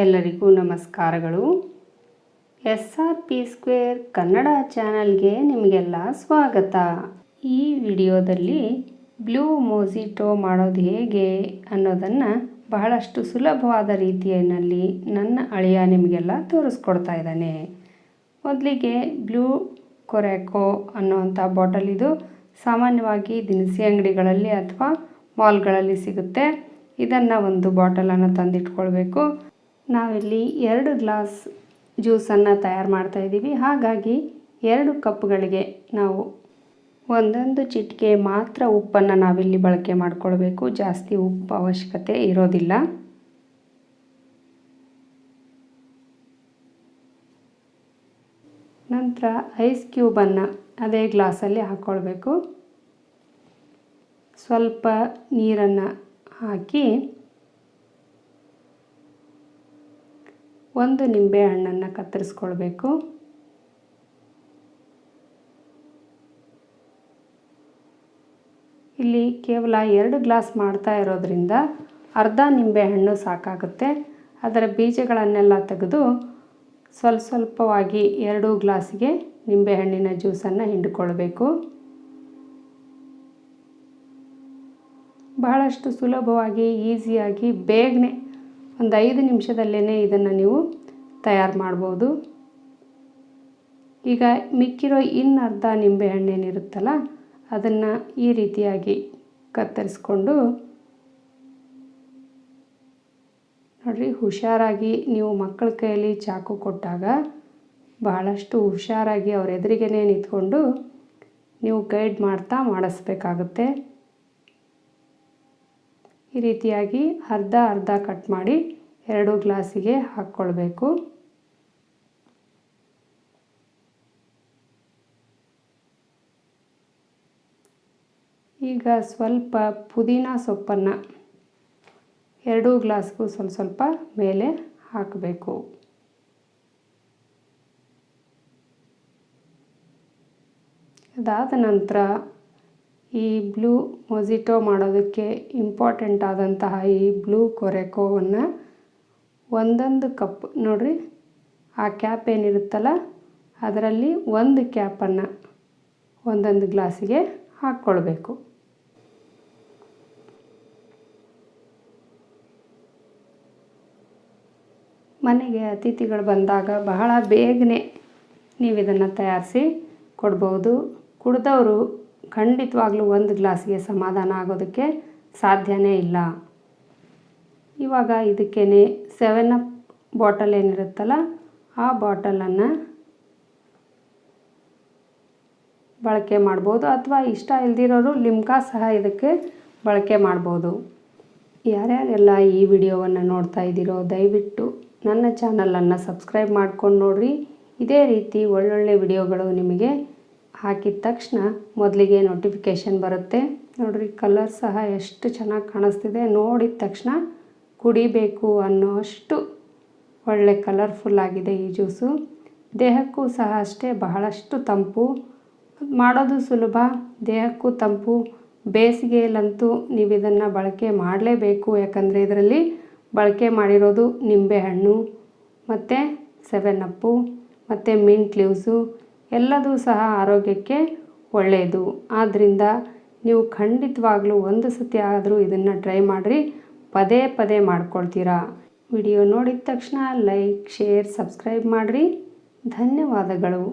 ಎಲ್ಲರಿಗೂ ನಮಸ್ಕಾರಗಳು. S R P square Kannada ಚಾನಲ್ಗೆ ನಿಮಗೆಲ್ಲ ಸ್ವಾಗತ. ಈ ವಿಡಿಯೋದಲ್ಲಿ ಬ್ಲೂ ಮೋಸಿಟೋ ಮಾಡೋದು ಹೇಗೆ ಅನ್ನೋದನ್ನು ಬಹಳಷ್ಟು ಸುಲಭವಾದ ರೀತಿಯಲ್ಲಿ ನನ್ನ ಅಳಿಯ ನಿಮಗೆಲ್ಲ ತೋರಿಸ್ಕೊಡ್ತಾ ಇದ್ದಾನೆ. ಮೊದಲಿಗೆ ಬ್ಲೂ ಕೊರೆಕೋ ಅನ್ನೋವಂಥ ಬಾಟಲ್ ಇದು ಸಾಮಾನ್ಯವಾಗಿ ದಿನಸಿ ಅಂಗಡಿಗಳಲ್ಲಿ ಅಥವಾ ಮಾಲ್ಗಳಲ್ಲಿ ಸಿಗುತ್ತೆ. ಇದನ್ನು ಒಂದು ಬಾಟಲನ್ನು ತಂದಿಟ್ಕೊಳ್ಬೇಕು. ನಾವಿಲ್ಲಿ ಎರಡು ಗ್ಲಾಸ್ ಜ್ಯೂಸನ್ನು ತಯಾರು ಮಾಡ್ತಾ ಇದ್ದೀವಿ. ಹಾಗಾಗಿ ಎರಡು ಕಪ್ಗಳಿಗೆ ನಾವು ಒಂದೊಂದು ಚಿಟಿಕೆ ಮಾತ್ರ ಉಪ್ಪನ್ನು ನಾವಿಲ್ಲಿ ಬಳಕೆ ಮಾಡಿಕೊಳ್ಬೇಕು. ಜಾಸ್ತಿ ಉಪ್ಪು ಅವಶ್ಯಕತೆ ಇರೋದಿಲ್ಲ. ನಂತರ ಐಸ್ ಕ್ಯೂಬನ್ನು ಅದೇ ಗ್ಲಾಸಲ್ಲಿ ಹಾಕ್ಕೊಳ್ಬೇಕು ಸ್ವಲ್ಪ ನೀರನ್ನು ಹಾಕಿ ಒಂದು ನಿಂಬೆ ಹಣ್ಣನ್ನು ಕತ್ತರಿಸ್ಕೊಳ್ಬೇಕು. ಇಲ್ಲಿ ಕೇವಲ ಎರಡು ಗ್ಲಾಸ್ ಮಾಡ್ತಾ ಇರೋದ್ರಿಂದ ಅರ್ಧ ನಿಂಬೆಹಣ್ಣು ಸಾಕಾಗುತ್ತೆ. ಅದರ ಬೀಜಗಳನ್ನೆಲ್ಲ ತೆಗೆದು ಸ್ವಲ್ಪ ಸ್ವಲ್ಪವಾಗಿ ಎರಡು ಗ್ಲಾಸಿಗೆ ನಿಂಬೆಹಣ್ಣಿನ ಜ್ಯೂಸನ್ನು ಹಿಂಡಿಕೊಳ್ಬೇಕು. ಬಹಳಷ್ಟು ಸುಲಭವಾಗಿ, ಈಸಿಯಾಗಿ, ಬೇಗನೆ ಒಂದು ಐದು ನಿಮಿಷದಲ್ಲೇ ಇದನ್ನು ನೀವು ತಯಾರು ಮಾಡ್ಬೋದು. ಈಗ ಮಿಕ್ಕಿರೋ ಇನ್ನು ಅರ್ಧ ನಿಂಬೆಹಣ್ಣೇನಿರುತ್ತಲ್ಲ ಅದನ್ನು ಈ ರೀತಿಯಾಗಿ ಕತ್ತರಿಸ್ಕೊಂಡು ನೋಡಿರಿ, ಹುಷಾರಾಗಿ ನೀವು ಮಕ್ಕಳ ಕೈಯಲ್ಲಿ ಚಾಕು ಕೊಟ್ಟಾಗ ಬಹಳಷ್ಟು ಹುಷಾರಾಗಿ ಅವ್ರ ಎದುರಿಗೇನೆ ನಿಂತ್ಕೊಂಡು ನೀವು ಗೈಡ್ ಮಾಡ್ತಾ ಮಾಡಿಸ್ಬೇಕಾಗುತ್ತೆ. ಈ ರೀತಿಯಾಗಿ ಅರ್ಧ ಅರ್ಧ ಕಟ್ ಮಾಡಿ ಎರಡು ಗ್ಲಾಸಿಗೆ ಹಾಕ್ಕೊಳ್ಬೇಕು. ಈಗ ಸ್ವಲ್ಪ ಪುದೀನ ಸೊಪ್ಪನ್ನು ಎರಡೂ ಗ್ಲಾಸ್ಗೂ ಸ್ವಲ್ಪ ಸ್ವಲ್ಪ ಮೇಲೆ ಹಾಕಬೇಕು. ಅದಾದ ನಂತರ ಈ ಬ್ಲೂ ಮೊಜಿಟೋ ಮಾಡೋದಕ್ಕೆ ಇಂಪಾರ್ಟೆಂಟ್ ಆದಂತಹ ಈ ಬ್ಲೂ ಕೊರೆಕೋವನ್ನು ಒಂದೊಂದು ಕಪ್, ನೋಡಿರಿ, ಆ ಕ್ಯಾಪ್ ಏನಿರುತ್ತಲ್ಲ, ಅದರಲ್ಲಿ ಒಂದು ಕ್ಯಾಪನ್ನು ಒಂದೊಂದು ಗ್ಲಾಸಿಗೆ ಹಾಕ್ಕೊಳ್ಬೇಕು. ಮನೆಗೆ ಅತಿಥಿಗಳು ಬಂದಾಗ ಬಹಳ ಬೇಗನೆ ನೀವು ಇದನ್ನು ತಯಾರಿಸಿ ಕೊಡ್ಬೋದು. ಕುಡ್ದವರು ಖಂಡಿತವಾಗ್ಲೂ ಒಂದು ಗ್ಲಾಸ್ಗೆ ಸಮಾಧಾನ ಆಗೋದಕ್ಕೆ ಸಾಧ್ಯವೇ ಇಲ್ಲ. ಇವಾಗ ಇದಕ್ಕೇ ಸೆವೆನ್ ಅಪ್ ಬಾಟಲ್ ಏನಿರುತ್ತಲ್ಲ, ಆ ಬಾಟಲನ್ನು ಬಳಕೆ ಮಾಡ್ಬೋದು. ಅಥವಾ ಇಷ್ಟ ಇಲ್ದಿರೋರು ಲಿಮ್ಕಾ ಸಹ ಇದಕ್ಕೆ ಬಳಕೆ ಮಾಡ್ಬೋದು. ಯಾರ್ಯಾರೆಲ್ಲ ಈ ವಿಡಿಯೋವನ್ನು ನೋಡ್ತಾ ಇದ್ದೀರೋ, ದಯವಿಟ್ಟು ನನ್ನ ಚಾನಲನ್ನು ಸಬ್ಸ್ಕ್ರೈಬ್ ಮಾಡ್ಕೊಂಡು ನೋಡಿರಿ. ಇದೇ ರೀತಿ ಒಳ್ಳೊಳ್ಳೆ ವಿಡಿಯೋಗಳು ನಿಮಗೆ ಹಾಕಿದ ತಕ್ಷಣ ಮೊದಲಿಗೆ ನೋಟಿಫಿಕೇಷನ್ ಬರುತ್ತೆ. ನೋಡಿರಿ ಕಲರ್ ಸಹ ಎಷ್ಟು ಚೆನ್ನಾಗಿ ಕಾಣಿಸ್ತಿದೆ. ನೋಡಿದ ತಕ್ಷಣ ಕುಡಿಬೇಕು ಅನ್ನೋ ಅಷ್ಟು ಒಳ್ಳೆ ಕಲರ್ಫುಲ್ ಆಗಿದೆ ಈ ಜ್ಯೂಸು ದೇಹಕ್ಕೂ ಸಹ ಅಷ್ಟೇ, ಬಹಳಷ್ಟು ತಂಪು. ಮಾಡೋದು ಸುಲಭ, ದೇಹಕ್ಕೂ ತಂಪು. ಬೇಸಿಗೆಯಲ್ಲಂತೂ ನೀವು ಇದನ್ನು ಬಳಕೆ ಮಾಡಲೇಬೇಕು. ಯಾಕಂದರೆ ಇದರಲ್ಲಿ ಬಳಕೆ ಮಾಡಿರೋದು ನಿಂಬೆಹಣ್ಣು, ಮತ್ತು ಸೆವೆನ್ ಅಪ್ಪು ಮತ್ತು ಮಿಂಟ್ ಲೀವ್ಸು ಎಲ್ಲದೂ ಸಹ ಆರೋಗ್ಯಕ್ಕೆ ಒಳ್ಳೆಯದು ಆದ್ದರಿಂದ ನೀವು ಖಂಡಿತವಾಗ್ಲೂ ಒಂದು ಸತಿ ಆದರೂ ಇದನ್ನು ಟ್ರೈ ಮಾಡಿರಿ. ಪದೇ ಪದೇ ಮಾಡ್ಕೊಳ್ತೀರಾ. ವಿಡಿಯೋ ನೋಡಿದ ತಕ್ಷಣ ಲೈಕ್ ಶೇರ್ ಸಬ್ಸ್ಕ್ರೈಬ್ ಮಾಡಿರಿ. ಧನ್ಯವಾದಗಳು.